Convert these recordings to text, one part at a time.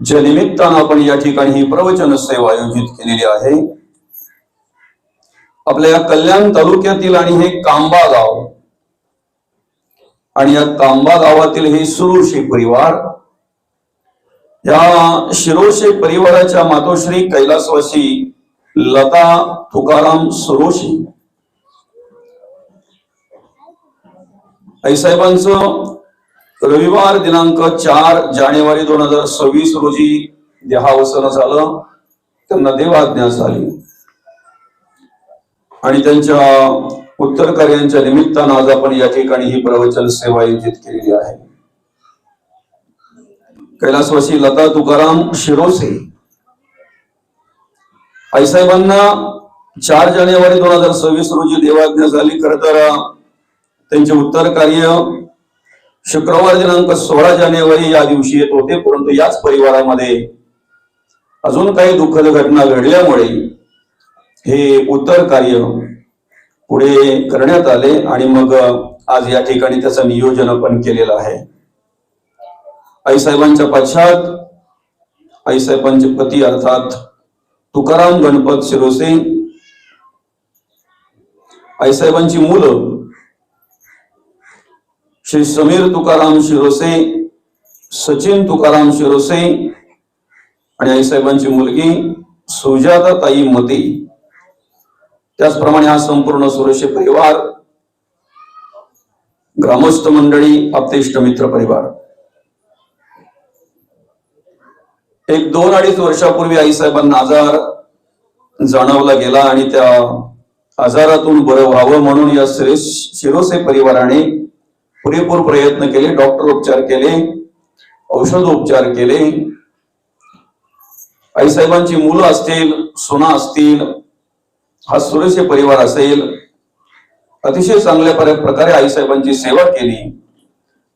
ज्या निमित्तानं आपण या ठिकाणी ही प्रवचन सेवा आयोजित केलेली आहे. आपल्या या कल्याण तालुक्यातील आणि हे कांबा गाव आणि या कांबा गावातील हे सुरुशी परिवार या शिरोशे परिवाराच्या मातोश्री कैलासवासी लता तुकाराम सुरोशी. आईसाहेबांचं रविवार दिनांक चार जानेवारी दोन हजार सव्वीस रोजी देहावसन झालं. त्यांना देवाज्ञा झाली. आणि त्यांच्या उत्तर कार्यांच्या निमित्तानं आज आपण या ठिकाणी ही प्रवचन सेवा आयोजित केलेली आहे. कैलासवासी लता तुकाराम शिरोसे. आईसाहेबांना चार जानेवारी दोन हजार सव्वीस रोजी देवाज्ञा झाली. खर तर त्यांचे उत्तर कार्य शुक्रवार दिनांक सोळा जानेवारी या दिवशी येत होते परंतु याच परिवारामध्ये अजून काही दुःखद घटना घडल्यामुळे हे उत्तर कार्य पुढे करण्यात आले आणि मग आज या ठिकाणी त्याचं नियोजन पण केलेलं आहे. आईसाहेबांच्या पश्चात आईसाहेबांचे पती अर्थात तुकाराम गणपत शिरोसे आईसाहेबांची मुलं श्री समीर तुकाराम शिरोसे सचिन तुकाराम शिरोसे आणि आईसाहेबांची मुलगी सुजाता ताई मती. त्याचप्रमाणे हा संपूर्ण सुरेश परिवार ग्रामस्थ मंडळी आपतेष्ट मित्र परिवार. एक दोन अडीच वर्षापूर्वी आईसाहेबांना आजार जाणवला गेला आणि त्या आजारातून बरं व्हावं म्हणून या शिरोसे परिवाराने पुरेपूर प्रयत्न केले डॉक्टर उपचार केले औषधोपचार केले. आईसाहेबांची मुलं असतील सुना असतील हा सुरेश परिवार असेल. अतिशय चांगल्या प्रकारे आईसाहेबांची सेवा केली.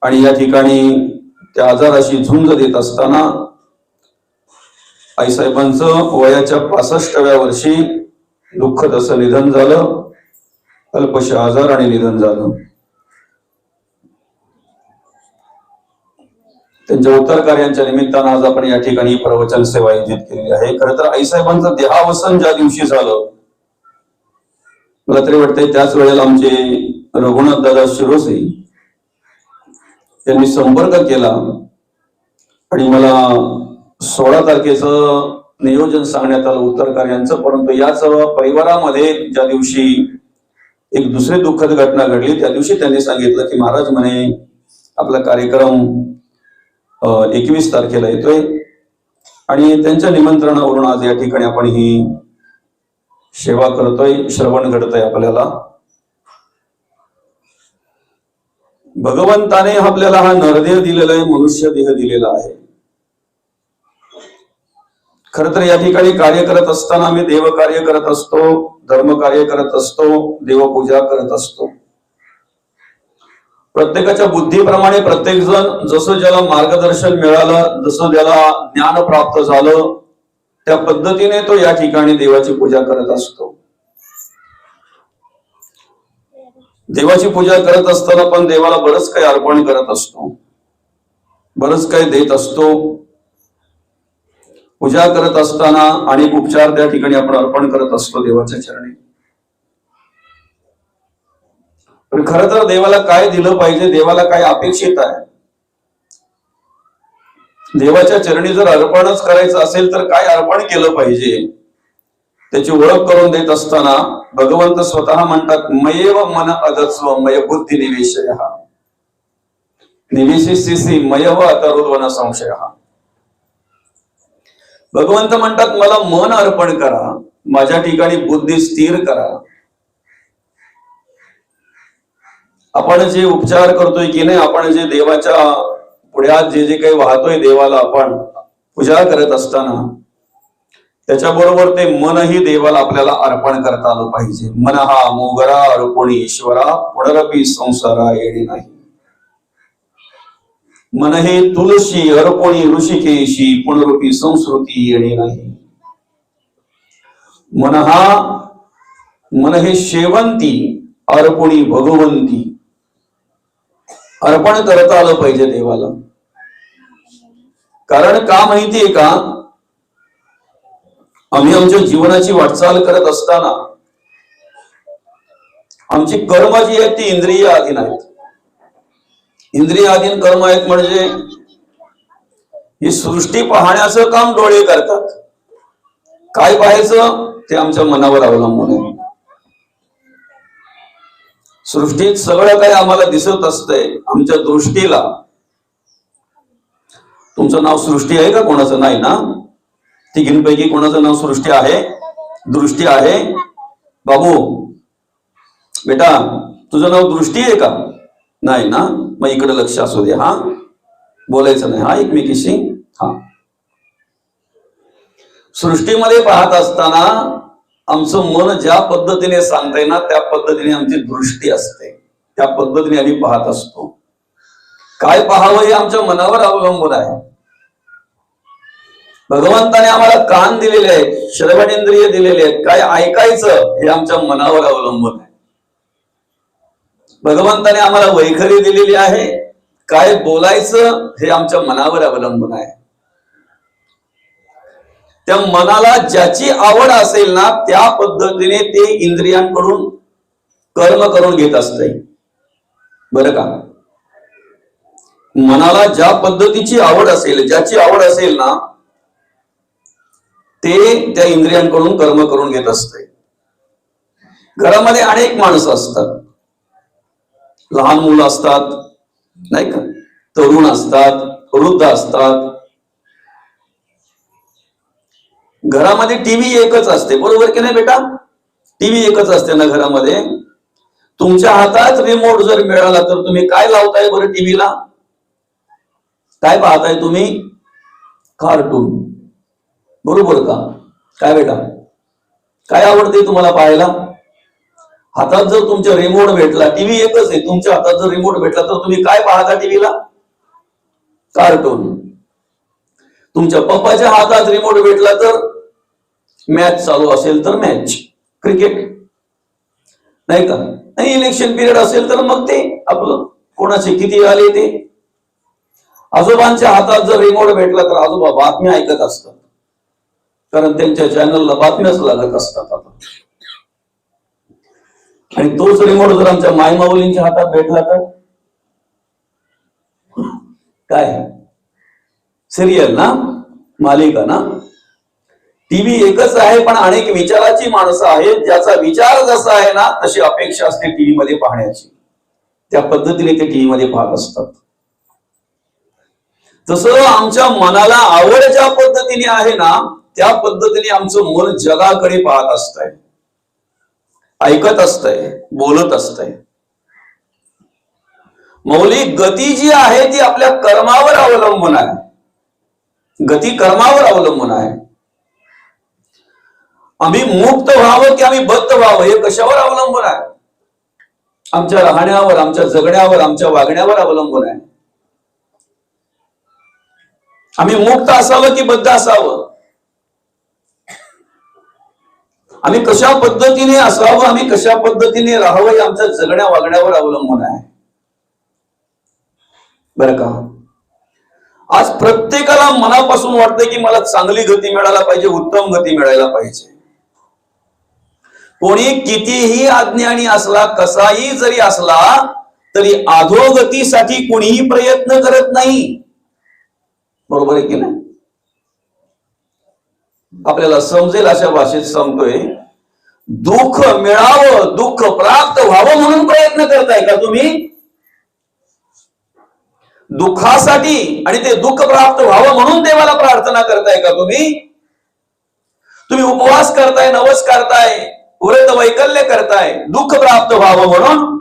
आणि या ठिकाणी त्या आजाराशी झुंज देत असताना आईसाहेबांचं वयाच्या पासष्टव्या वर्षी दुःखद असं निधन झालं. अल्पशा आजार आणि निधन झालं. त्यांच्या उत्तर कार्यांच्या निमित्तानं आज आपण या ठिकाणी प्रवचन सेवा आयोजित केलेली आहे. खर तर आईसाहेबांचं देहावसन ज्या दिवशी झालं मला तरी वाटतंय त्याच वेळेला आमचे रघुनाथ दादा शिरोसे यांनी संपर्क केला आणि मला सोळा तारखेचं नियोजन सांगण्यात आलं उत्तरकार यांचं परंतु याच परिवारामध्ये ज्या दिवशी एक दुसरी दुःखद घटना घडली त्या दिवशी त्यांनी सांगितलं की महाराज म्हणे आपला कार्यक्रम एकवीस तारखेला येतोय. आणि त्यांच्या निमंत्रणावरून आज या ठिकाणी आपण ही सेवा करतोय. श्रवण घडतोय आपल्याला. भगवंताने आपल्याला हा नरदेह दिलेला आहे मनुष्य देह दिलेला आहे. खर तर या ठिकाणी कार्य करत असताना आम्ही देव कार्य करत असतो धर्म कार्य करत असतो देवपूजा करत असतो. प्रत्येकाच्या बुद्धीप्रमाणे प्रत्येक जण जसं ज्याला मार्गदर्शन मिळालं जसं ज्याला ज्ञान प्राप्त झालं त्या पद्धतीने तो या ठिकाणी देवाची पूजा करत असतो. देवाची पूजा करत असताना पण देवाला बरंच काही अर्पण करत असतो. बरंच काही देत असतो. पूजा करत असताना अनेक उपचार त्या ठिकाणी आपण अर्पण करत असतो देवाच्या चरणी. पण खरं तर देवाला काय दिलं पाहिजे देवाला काय अपेक्षित आहे? देवाच्या चरणी जर अर्पणच करायचं असेल तर काय अर्पण केलं पाहिजे? त्याची ओळख करून देत असताना भगवंत स्वतः म्हणतात मयेव मन अगत्स्व मय बुद्धी निवेशय. निवेशिसी मयव अतरुद्वन संशय. भगवंत म्हणतात मला मन अर्पण करा माझ्या ठिकाणी बुद्धी स्थिर करा. आपण जे उपचार करतोय की नाही आपण जे देवाच्या पुढ्यात जे जे काही वाहतोय देवाला आपण पूजा करत असताना त्याच्याबरोबर ते मनही देवाला आपल्याला अर्पण करता आलं पाहिजे. मन हा मोगरा अर्पणी ईश्वरा पुनरपी संसारा येणे नाही. मन हे तुलसी अर्पणी ऋषिकेशी पुनरुपी संस्कृती येणे नाही. मन हा मन हे शेवंती अर्पणी भगवंती अर्पण करता आलं पाहिजे देवाला. कारण का माहितीये का? आम्ही आमच्या जीवनाची वाटचाल करत असताना आमची कर्म जी आहेत ती इंद्रिय अधीन आहेत. इंद्रिय अधीन कर्म आहेत म्हणजे ही सृष्टी पाहण्याचं काम डोळे करतात. काय पाहायचं? ते आमच्या मनावर अवलंबून आहे. सृष्टीत सगळं काही आम्हाला दिसत असतंय आमच्या दृष्टीला. तुमचं नाव सृष्टी आहे का कोणाचं? नाही ना? तिघींपैकी कोणाचं नाव सृष्टी आहे? दृष्टी आहे? बाबू बेटा तुझं नाव दृष्टी आहे का? नाही ना? मग इकडे लक्ष असू दे हा. बोलायचं नाही हा एकमेकीशी. हा. सृष्टीमध्ये पाहत असताना आमचं मन ज्या पद्धतीने सांगतंय ना त्या पद्धतीने आमची दृष्टी असते. त्या पद्धतीने आम्ही पाहत असतो. काय पाहावं हे आमच्या मनावर अवलंबून आहे. भगवंताने आम्हाला कान दिलेले आहेत श्रवणेंद्रिय दिलेले आहेत काय ऐकायचं हे आमच्या मनावर अवलंबून आहे. भगवंताने आम्हाला वैखरी दिलेली आहे काय बोलायचं हे आमच्या मनावर अवलंबून आहे. त्या मनाला ज्याची आवड असेल ना त्या पद्धतीने ते इंद्रियांकडून कर्म करून घेत असते बरं का? मनाला ज्या पद्धतीची आवड असेल ज्याची आवड असेल ना ते त्या इंद्रियांकडून कर्म करून घेत असते घरामध्ये अनेक माणसं असतात. लहान मुलं असतात नाही का? तरुण असतात वृद्ध असतात घरामध्ये टीव्ही एकच असते बरोबर की नाही बेटा? टीव्ही एकच असते ना घरामध्ये. तुमच्या हातात रिमोट जर मिळाला तर तुम्ही काय लावताय बरं टीव्हीला? काय पाहताय तुम्ही? कार्टून. बरोबर का? काय बेटा? काय आवडते तुम्हाला पाहायला? हातात जर तुमच्या रिमोट भेटला टीव्ही एकच आहे तुमच्या हातात जर रिमोट भेटला तर तुम्ही काय पाहता टीव्हीला? कार्टून. तुमच्या पप्पाच्या हातात रिमोट भेटला तर मॅच चालू असेल तर मॅच क्रिकेट नाही का? नाही इलेक्शन पिरियड असेल तर मग ते आपलं कोणाचे किती आले ते आजोबांच्या हातात जर रिमोट भेटला तर आजोबा बातम्या ऐकत असतात. कारण त्यांच्या चॅनलला बातम्याच लागत असतात आता. आणि तोच रिमोट जर आमच्या मायमाऊलींच्या हातात भेटला तर? काय? सिरियल ना? मालिका ना? टीव्ही एकच आहे पण अनेक विचाराची माणसं आहेत ज्याचा विचार जसा आहे ना तशी अपेक्षा असते टीव्ही मध्ये पाहण्याची. त्या पद्धतीने ते टीव्ही मध्ये पाहत असतात. तसं आमच्या मनाला आवड ज्या पद्धतीने आहे ना त्या पद्धतीने आमचं मन जगाकडे पाहत असतंय. ऐकत असतंय बोलत असतंय. मौलिक गती जी आहे ती आपल्या कर्मावर अवलंबून आहे. गती कर्मावर अवलंबून आहे. आम्ही मुक्त व्हावं की आम्ही बद्ध व्हावं हे कशावर अवलंबून आहे? आमच्या राहण्यावर आमच्या जगण्यावर आमच्या वागण्यावर अवलंबून आहे. आम्ही मुक्त असावं की बद्ध असावं? आम्ही कशा पद्धतीने असावं आम्ही कशा पद्धतीने राहावं हे आमच्या जगण्या वागण्यावर अवलंबून आहे. बरं का? आज प्रत्येकाला मनापासून वाटतं की मला चांगली गती मिळायला पाहिजे उत्तम गती मिळायला पाहिजे. कोणी कितीही अज्ञानी असला कसाही जरी असला तरी अधोगतीसाठी कोणीही प्रयत्न करत नाही. बरोबर आहे की नाही? आपल्याला समजेल अशा भाषेत सांगतोय दुःख मिळावं दुःख प्राप्त व्हावं म्हणून प्रयत्न करताय का तुम्ही? दुःखासाठी आणि ते दुःख प्राप्त व्हावं म्हणून देवाला प्रार्थना करताय का तुम्ही? तुम्ही उपवास करताय नवस करताय व्रत वैकल्य करताय दुःख प्राप्त व्हावं म्हणून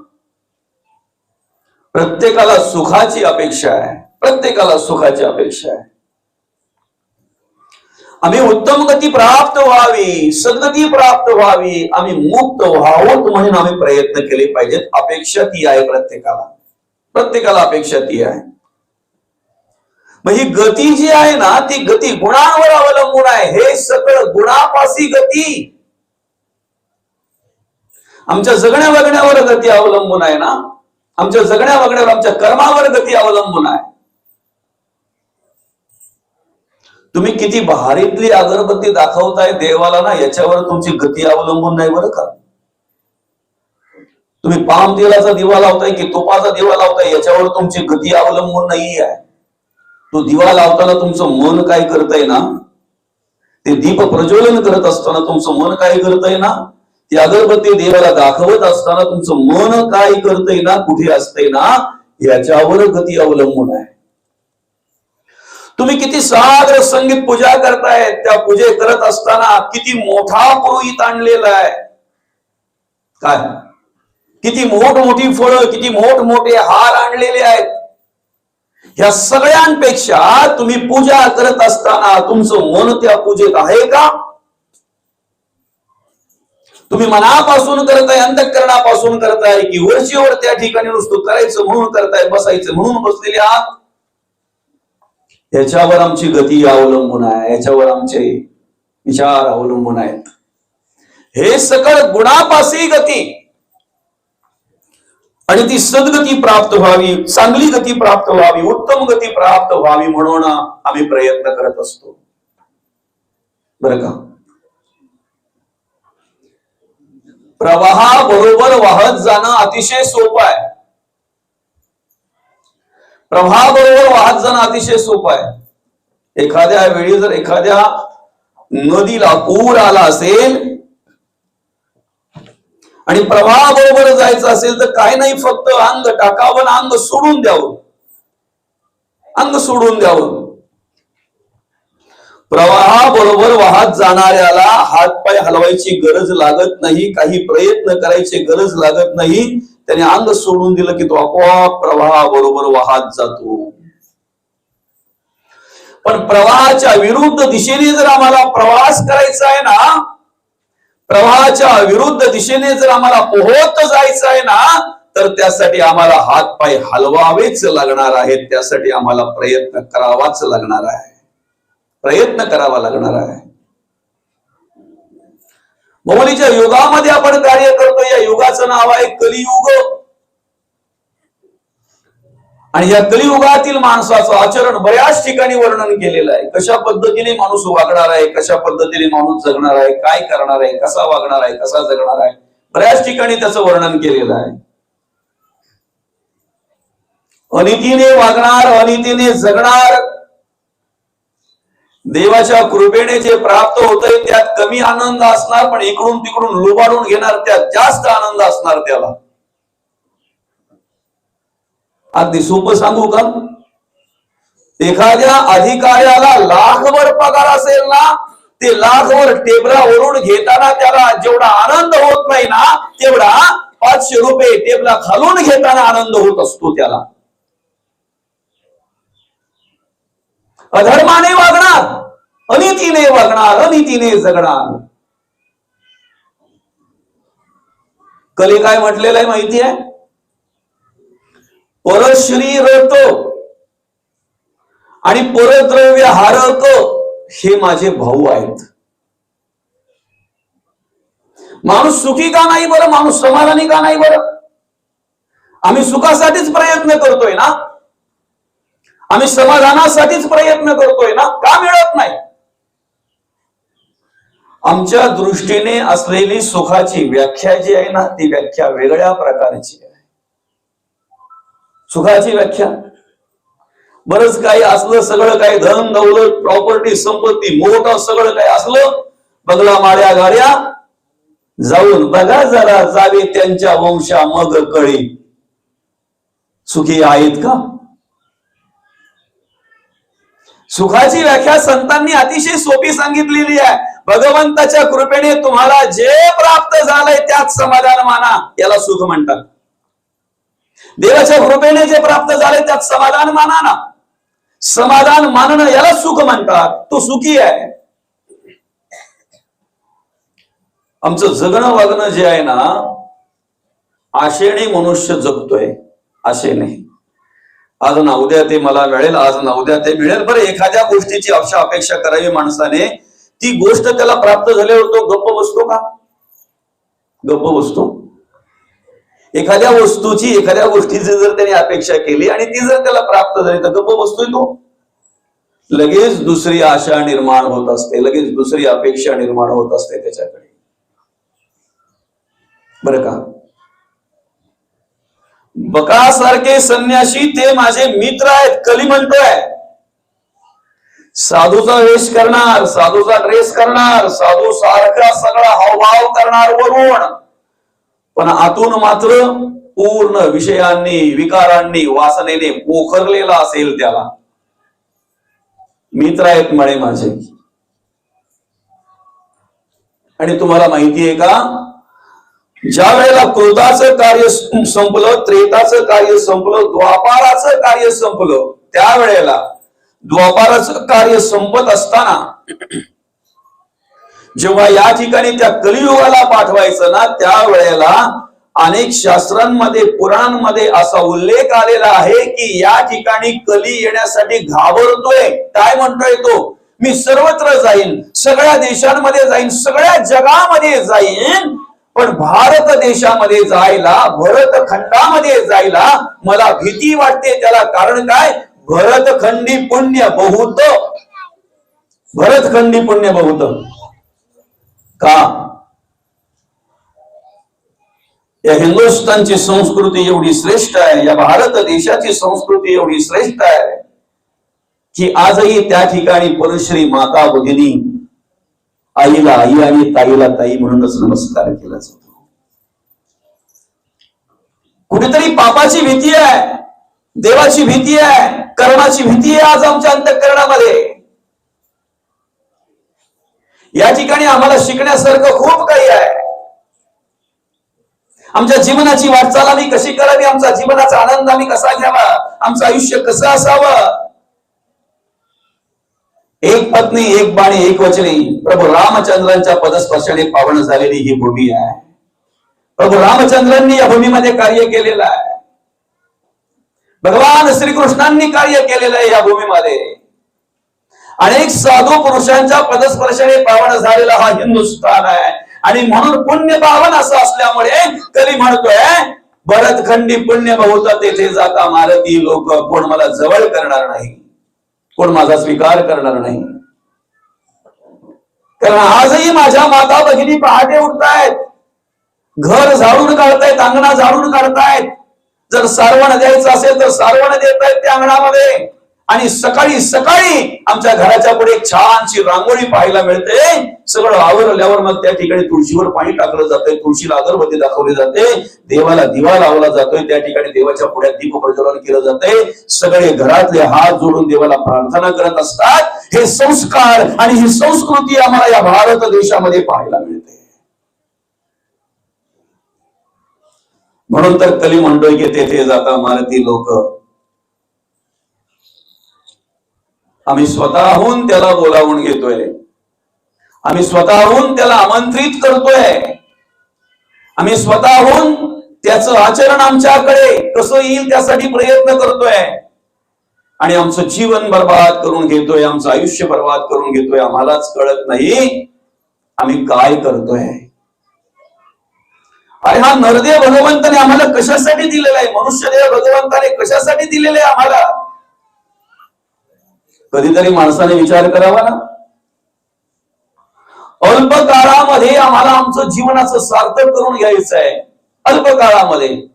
प्रत्येकाला सुखाची अपेक्षा आहे. प्रत्येकाला सुखाची अपेक्षा आहे. आम्ही उत्तम गती प्राप्त व्हावी सद्गती प्राप्त व्हावी आम्ही मुक्त व्हावं म्हणून आम्ही प्रयत्न केले पाहिजेत. अपेक्षा ती आहे प्रत्येकाला. प्रत्येकाला अपेक्षा ती आहे. मग ही गती जी आहे ना ती गती गुणांवर अवलंबून आहे. हे सगळं गुणापासी गती आमच्या जगण्या वागण्यावर गती अवलंबून आहे ना? आमच्या जगण्या वागण्यावर आमच्या कर्मावर गती अवलंबून आहे. तुम्ही किती भारीतली अगरबत्ती दाखवताय देवाला ना याच्यावर तुमची गती अवलंबून नाही बरं का? तुम्ही पाम तेलाचा दिवा लावताय की तुपाचा दिवा लावताय याच्यावर तुमची गती अवलंबून नाही आहे तो दिवा लावताना तुमचं मन काय करतंय ना? ते दीप प्रज्वलन करत असताना तुमचं मन काय करतंय ना? ती अगरबत्ती देवाला दाखवत असताना तुमचं मन काय करतंय ना कुठे असतंय ना याच्यावर गती अवलंबून आहे. तुम्ही किती सागर संगीत पूजा करताय त्या पूजे करत असताना किती मोठा पुरोहित आणलेला आहे. काय? किती मोठमोठी फळं किती मोठमोठे हार आणलेले आहेत. ह्या सगळ्यांपेक्षा तुम्ही पूजा करत असताना तुमचं मन त्या पूजेत आहे का? तुम्ही मनापासून करताय अंतकरणापासून करताय की वरचीवर त्या ठिकाणी नुसतं करायचं म्हणून करताय बसायचं म्हणून बसलेले आहात? याच्यावर आमची गती अवलंबून आहे याच्यावर आमचे विचार अवलंबून आहेत. हे सकळ गुणापासी गती. आणि ती सद्गती प्राप्त व्हावी चांगली गती प्राप्त व्हावी उत्तम गती प्राप्त व्हावी म्हणून आम्ही प्रयत्न करत असतो. बरं का? प्रवाहाबरोबर वाहत जाणं अतिशय सोपं आहे. प्रवाहाबरोबर वाहत जाणं अतिशय सोपं आहे. एखाद्या वेळी जर एखाद्या नदीला पूर आला असेल आणि प्रवाहाबरोबर जायचं असेल तर काय नाही फक्त अंग टाकावं अंग सोडून द्यावं. अंग सोडून द्यावं. प्रवाहाबरोबर वाहत जाणाऱ्याला हातपाय हलवायची गरज लागत नाही काही प्रयत्न करायची गरज लागत नाही. त्याने अंग सोडून दिलं की तो आपोआप प्रवाहाबरोबर वाहत जातो. पण प्रवाहाच्या विरुद्ध दिशेने जर आम्हाला प्रवास करायचा आहे ना प्रवाहाच्या विरुद्ध दिशेने जर आम्हाला पोहोत जायचं आहे ना तर त्यासाठी आम्हाला हातपाय हलवावेच लागणार आहेत त्यासाठी आम्हाला प्रयत्न करावाच लागणार आहे. प्रयत्न करावा लागणार आहे. मौलीच्या युगामध्ये आपण कार्य करतो या युगाचं नाव आहे कलियुग. आणि या कलियुगातील माणसाचं आचरण बऱ्याच ठिकाणी वर्णन केलेलं आहे. कशा पद्धतीने माणूस वागणार आहे? कशा पद्धतीने माणूस जगणार आहे? काय करणार आहे? कसा वागणार आहे? कसा जगणार आहे? बऱ्याच ठिकाणी त्याचं वर्णन केलेलं आहे. अनितीने वागणार अनितीने जगणार देवाच्या कृपेने जे प्राप्त होतंय त्यात कमी आनंद असणार पण इकडून तिकडून लुबाडून घेणार त्यात जास्त आनंद असणार त्याला. अगदी सोपं सांगू का? एखाद्या अधिकाऱ्याला लाखभर पगार असेल ना ते लाखभर टेबलावरून घेताना त्याला जेवढा आनंद होत नाही ना तेवढा पाचशे रुपये टेबला खालून घेताना आनंद होत असतो त्याला. अधर्माने वागणार अनितीने वागणार अनितीने जगणार. कली काय म्हटलेलं आहे माहिती आहे? परश्री रतो आणि परद्रव्य हारक हे माझे भाऊ आहेत. माणूस सुखी का नाही बरं? माणूस समाधानी का नाही बरं? आम्ही सुखासाठीच प्रयत्न करतोय ना? आम्ही समाधानासाठीच प्रयत्न करतोय ना का मिळत नाही? आमच्या दृष्टीने असलेली सुखाची व्याख्या जी आहे ना ती व्याख्या वेगळ्या प्रकारची आहे. सुखाची व्याख्या? बरंच काही असलं सगळं काही धन दौलत प्रॉपर्टी संपत्ती मोठं सगळं काही असलं बगला माळ्या गाड्या जाऊन बघा जरा जावे त्यांच्या वंशा मग कळी. सुखी आहेत का? सुखाची व्याख्या संतांनी अतिशय सोपी सांगितलेली आहे. भगवंताच्या कृपेने तुम्हाला जे प्राप्त झालंय त्यात समाधान माना. याला सुख म्हणतात. देवाच्या कृपेने जे प्राप्त झाले त्यात समाधान माना ना. समाधान मानणं याला सुख म्हणतात. तो सुखी आहे. आमचं जगणं वागणं जे आहे ना आशेने मनुष्य जगतोय. आशेने आज ना उद्या ते मला मिळेल आज ना उद्या ते मिळेल. बरं एखाद्या गोष्टीची अशा अपेक्षा करावी माणसाने. ती गोष्ट त्याला प्राप्त झाल्यावर तो गप्प बसतो का? गप्प बसतो. एखाद्या वस्तूची एखाद्या गोष्टीची जर त्याने अपेक्षा केली आणि ती जर त्याला प्राप्त झाली तर गप्प बसतोय तो. लगेच दुसरी आशा निर्माण होत असते. लगेच दुसरी अपेक्षा निर्माण होत असते त्याच्याकडे. बर का? बकासारखे संन्याशी ते माझे मित्र आहेत कली म्हणतोय. साधूचा वेश करणार साधूचा ड्रेस करणार साधू सारखा सगळा हावभाव करणार वरून पण आतून मात्र पूर्ण विषयांनी विकारांनी वासनेने पोखरलेला असेल त्याला. मित्र आहेत म्हणे माझे. आणि तुम्हाला माहिती आहे का? ज्या वेळेला क्रोधाचं कार्य संपलं त्रेताचं कार्य संपलं द्वापाराचं कार्य संपलं त्यावेळेला द्वापाराचं कार्य संपत असताना जेव्हा या ठिकाणी त्या कलियुगाला पाठवायचं ना त्यावेळेला अनेक शास्त्रांमध्ये पुराणांमध्ये असा उल्लेख आलेला आहे की या ठिकाणी कली येण्यासाठी घाबरतोय. काय म्हणतोय तो? मी सर्वत्र जाईन सगळ्या देशांमध्ये जाईन सगळ्या जगामध्ये जाईन पण भारत देशामध्ये जायला भरत खंडामध्ये जायला मला भीती वाटते. त्याला कारण काय? भरतखंडी पुण्य बहुत. भरतखंडी पुण्य बहुत. का? या हिंदुस्थानची संस्कृती एवढी श्रेष्ठ आहे या भारत देशाची संस्कृती एवढी श्रेष्ठ आहे की आजही त्या ठिकाणी परश्री माता भगिनी आईला आई आणि ताईला ताई म्हणूनच नमस्कार केला जातो. कुठेतरी पापाची भीती आहे देवाची भीती आहे कर्माची भीती आहे आज आमच्या अंतकरणामध्ये. या ठिकाणी आम्हाला शिकण्यासारखं खूप काही आहे. आमच्या जीवनाची वाटचाल आम्ही कशी करावी आमचा जीवनाचा आनंद आम्ही कसा घ्यावा आमचं आयुष्य कसं असावं एक पत्नी एक बाणी एक वचनी. प्रभू रामचंद्रांच्या पदस्पर्शाने पावन झालेली ही भूमी आहे. प्रभू रामचंद्रांनी या भूमीमध्ये कार्य केलेलं आहे. भगवान श्रीकृष्णांनी कार्य केलेलं आहे या भूमीमध्ये. अनेक साधू पुरुषांच्या पदस्पर्शाने पावन झालेला हा हिंदुस्थान आहे. आणि म्हणून पुण्य पावन असं असल्यामुळे कधी म्हणतोय भरतखंडी पुण्य बहुत तेथे जाता मारती लोक कोण मला जवळ करणार नाही. कोण माझा स्वीकार करणार नाही? कारण आजही माझ्या माता भगिनी पहाटे उठतायत. घर झाडून काढतायत अंगणा झाडून काढतायत. जर सारवण द्यायचं असेल तर सारवण देत आहेत त्या अंगणामध्ये. आणि सकाळी सकाळी आमच्या घराच्या पुढे एक छानशी रांगोळी पाहायला मिळते. सगळं आवरल्यावर मग त्या ठिकाणी तुळशीवर पाणी टाकलं जातंय तुळशीला अगरबत्ती दाखवली जाते देवाला दिवा लावला जातोय त्या ठिकाणी देवाच्या पुढ्यात दीप प्रज्वलन केलं जातंय. सगळे घरातले हात जोडून देवाला प्रार्थना करत असतात. हे संस्कार आणि ही संस्कृती आम्हाला या भारत देशामध्ये पाहायला मिळते. म्हणून तर कली म्हणतोय की तेथे जाता मारती लोक. आम्ही स्वतःहून त्याला बोलावून घेतोय. आम्ही स्वतःहून त्याला आमंत्रित करतोय. आम्ही स्वतःहून त्याचं आचरण आमच्याकडे कसं येईल त्यासाठी प्रयत्न करतोय. आणि आमचं जीवन बर्बाद करून घेतोय आमचं आयुष्य बर्बाद करून घेतोय आम्हालाच कळत नाही आम्ही काय करतोय. अरे हा नरदेव भगवंताने आम्हाला कशासाठी दिलेला आहे? मनुष्यदेव भगवंताने कशासाठी दिलेला आहे आम्हाला? कधीतरी माणसाने विचार करावा ना? अल्प काळामध्ये आम्हाला आमचं जीवनाचं सार्थक करून घ्यायचं आहे. अल्प काळामध्ये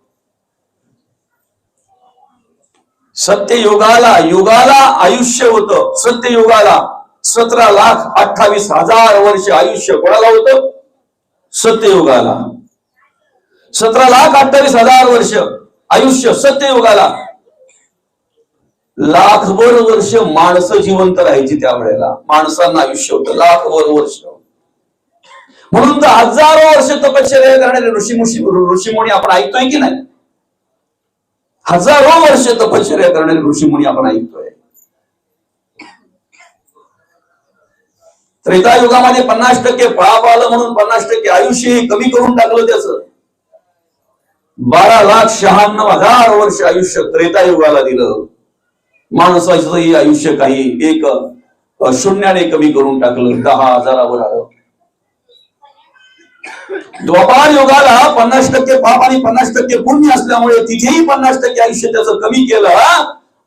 सत्ययुगाला युगाला आयुष्य होतं. सत्ययुगाला सतरा लाख अठ्ठावीस हजार वर्ष आयुष्य कोणाला होतं? सत्ययुगाला. सतरा लाख अठ्ठावीस हजार वर्ष आयुष्य सत्ययुगाला. लाखभर वर्ष माणसं जिवंत राहायची त्यावेळेला. माणसांना आयुष्य होतं. लाखभर वर्ष. म्हणून तर हजारो वर्ष तपश्चर्या करणारे ऋषी ऋषीमुनी आपण ऐकतोय की नाही? हजारो वर्ष तपश्चर्या करणारे ऋषीमुनी आपण ऐकतोय. त्रेता युगामध्ये पन्नास टक्के पळाप आलं म्हणून पन्नास टक्के आयुष्य हे कमी करून टाकलं त्याचं. बारा लाख शहाण्णव हजार वर्ष आयुष्य त्रेता युगाला दिलं. माणसाचंही आयुष्य काही एक शून्याने कमी करून टाकलं. दहा हजारावर आलं. द्वापार युगाला पन्नास टक्के पाप आणि पन्नास टक्के पुण्य असल्यामुळे तिथेही पन्नास टक्के आयुष्य त्याचं कमी केलं.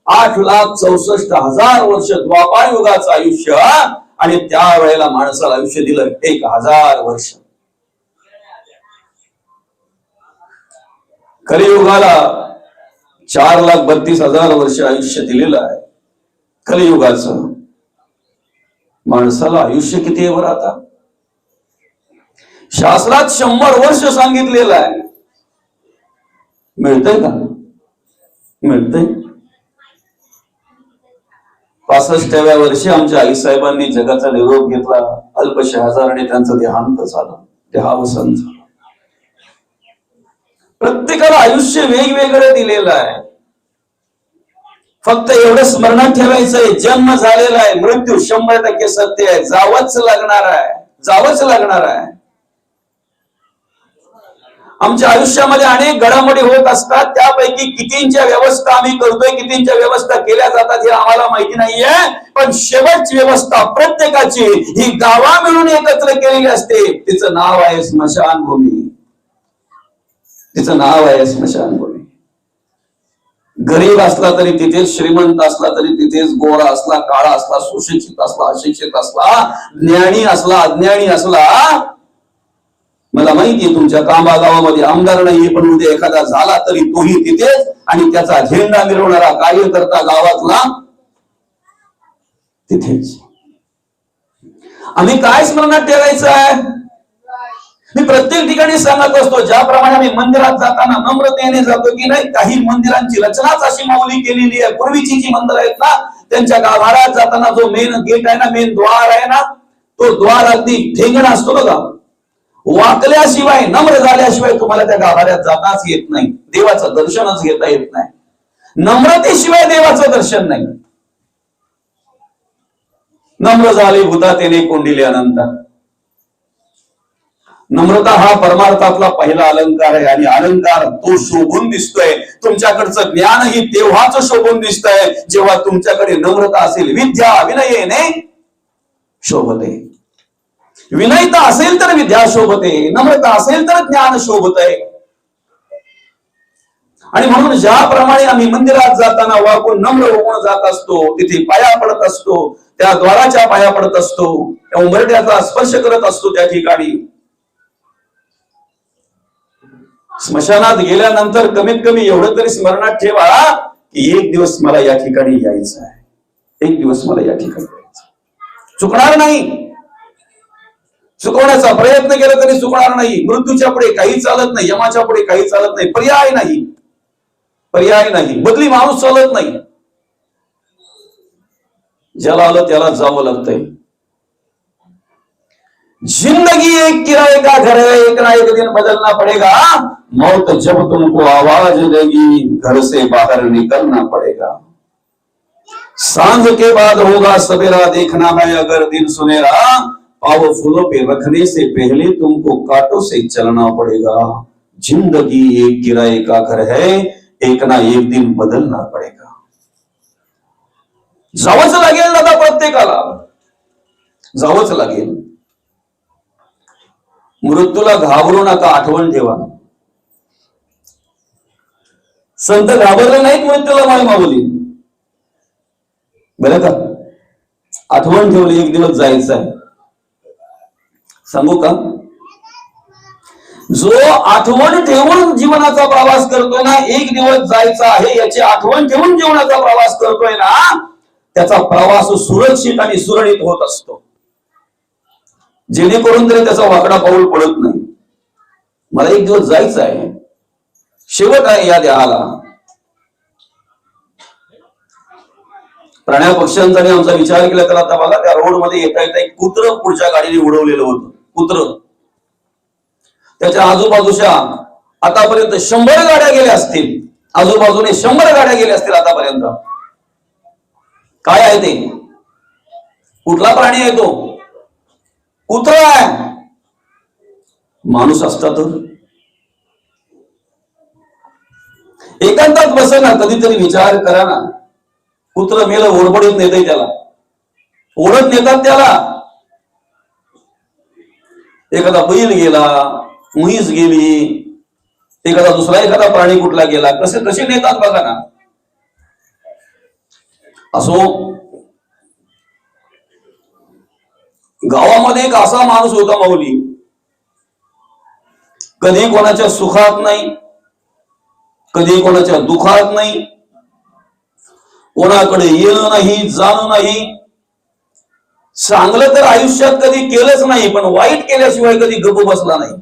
आठ लाख चौसष्ट हजार वर्ष द्वापार युगाचं आयुष्य आणि त्यावेळेला माणसाला आयुष्य दिलं एक हजार वर्ष. कलियुगाला चार लाख बत्तीस हजार वर्ष आयुष्य दिलेलं आहे. कलियुगाचं. माणसाला आयुष्य किती आहे बरं आता? शास्त्रात शंभर वर्ष सांगितलेलं आहे. मिळतंय का? मिळतंय. पासष्टाव्या वर्षी आमच्या आईसाहेबांनी जगाचा निरोप घेतला. अल्पशाहजाराने त्यांचं देहांत झालं. देहावसन झालं. प्रत्येकाला आयुष्य वेगवेगळं दिलेलं आहे. फक्त एवढं स्मरणात ठेवायचंय जन्म झालेला आहे मृत्यू शंभर टक्के सत्य आहे. जावंच लागणार आहे. जावंच लागणार आहे. आमच्या आयुष्यामध्ये अनेक घडामोडी होत असतात. त्यापैकी कितींच्या व्यवस्था आम्ही करतोय कितींच्या व्यवस्था केल्या जातात हे आम्हाला माहिती नाहीये. पण शेवटची व्यवस्था प्रत्येकाची ही गावा मिळून एकत्र केलेली असते. तिचं नाव आहे स्मशानभूमी. तिचं नाव आहे स्मशानभूमी गरीब असला तरी तिथेच श्रीमंत असला तरी तिथेच गोरा असला काळा असला सुशिक्षित असला अशिक्षित असला ज्ञानी असला अज्ञानी असला मला माहितीये तुमच्या कांबा गावामध्ये आमदार नाही पण उद्या एखादा झाला तरी तोही तिथेच आणि त्याचा झेंडा मिरवणारा कार्यकर्ता गावातला तिथेच. आम्ही काय स्मरणात ठेवायचं आहे? मी प्रत्येक ठिकाणी सांगत असतो ज्याप्रमाणे आम्ही मंदिरात जाताना नम्रतेने जातो की नाही काही मंदिरांची रचनाच अशी माऊली केलेली आहे. पूर्वीची जी मंदिर आहेत ना त्यांच्या गाभाऱ्यात जाताना जो मेन गेट आहे ना मेन द्वार आहे ना तो द्वार अगदी ठेंगणा असतो बघा. वाकल्याशिवाय नम्र झाल्याशिवाय तुम्हाला त्या गाभाऱ्यात जाताच येत नाही. देवाचं दर्शनच घेता येत नाही. नम्रतेशिवाय देवाचं दर्शन नाही. नम्र झाले भूतातेने कोंडिले अनंता नम्रता हा परमार्थातला पहिला अलंकार आहे आणि अलंकार तो शोभून दिसतोय. तुमच्याकडचं ज्ञान ही तेव्हाच शोभून दिसतंय जेव्हा तुमच्याकडे नम्रता असेल. विद्या विनयेने शोभते. विनयता असेल तर विद्या शोभते नम्रता असेल तर ज्ञान शोभत. आहे आणि म्हणून ज्याप्रमाणे आम्ही मंदिरात जाताना वाकून नम्र होऊन जात असतो तिथे पाया पडत असतो त्या द्वाराच्या पाया पडत असतो त्या उंबरट्याचा स्पर्श करत असतो त्या ठिकाणी. स्मशानात गेल्यानंतर कमीत कमी एवढं तरी स्मरणात ठेवा की एक दिवस मला या ठिकाणी यायचं आहे. एक दिवस मला या ठिकाणी यायचं चुकणार नाही. चुकवण्याचा प्रयत्न केला तरी चुकणार नाही. मृत्यूच्या पुढे काही चालत नाही यमाच्या पुढे काही चालत नाही. पर्याय नाही. पर्याय नाही. बदली माणूस चालत नाही. ज्याला आलं त्याला जावं लागतंय. ज़िंदगी एक किराए का घर है, एक ना एक दिन बदलना पड़ेगा। मौत जब तुमको आवाज़ देगी, घर से बाहर निकलना पड़ेगा। साँझ के बाद होगा सवेरा देखना है अगर दिन सुनेरा, पाव फूलों पे रखने से पहले तुमको कांटों से चलना पड़ेगा। ज़िंदगी एक किराए का घर है, एक ना एक दिन बदलना पड़ेगा। जावंच लागेल दादा प्रत्येकाला। जावंच लागेल। मृत्यूला घाबरू नका आठवण ठेवा. संत घाबरले नाहीत मृत्यूला माय माऊली. बरं का? आठवण ठेवली एक दिवस जायचं आहे. सांगू का? जो आठवण ठेवून जीवनाचा प्रवास करतोय ना एक दिवस जायचा आहे याची आठवण ठेवून जीवनाचा प्रवास करतोय ना त्याचा प्रवास सुरक्षित आणि सुरळीत होत असतो. जेणेकरून तरी त्याचा वाकडा पाऊल पडत नाही. मला एक दिवस जायचं आहे. शेवट आहे या देहाला. प्राण्या पक्ष्यांचा आमचा विचार केला तर आता बघा त्या रोडमध्ये येता येता एक कुत्र पुढच्या गाडीने उडवलेलं होतं. कुत्र. त्याच्या आजूबाजूच्या आतापर्यंत शंभर गाड्या गेल्या असतील. आजूबाजूने शंभर गाड्या गेल्या असतील आतापर्यंत. काय आहे ते? कुठला प्राणी आहे तो? कुत्रा आहे माणूस असता तर हो. एकांतात बस ना कधीतरी विचार करा ना कुत्र मेलं ओरबडून नेत त्याला. ओढत नेतात त्याला. एखादा बैल गेला म्हैस गेली एखादा दुसरा एखादा प्राणी कुठला गेला कसे कसे नेतात बघा ना. असो गावामध्ये एक असा माणूस होता माऊली. कधी कोणाच्या सुखात नाही कधी कोणाच्या दुखात नाही कोणाकडे येणं नाही जाणं नाही. चांगलं तर आयुष्यात कधी केलंच नाही पण वाईट केल्याशिवाय कधी गप बसला नाही.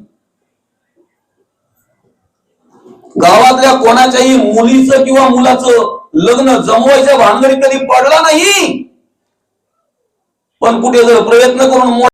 गावातल्या कोणाच्याही मुलीचं किंवा मुलाचं लग्न जमवायच्या भानगडीत कधी पडला नाही. पण कुठे जर प्रयत्न करून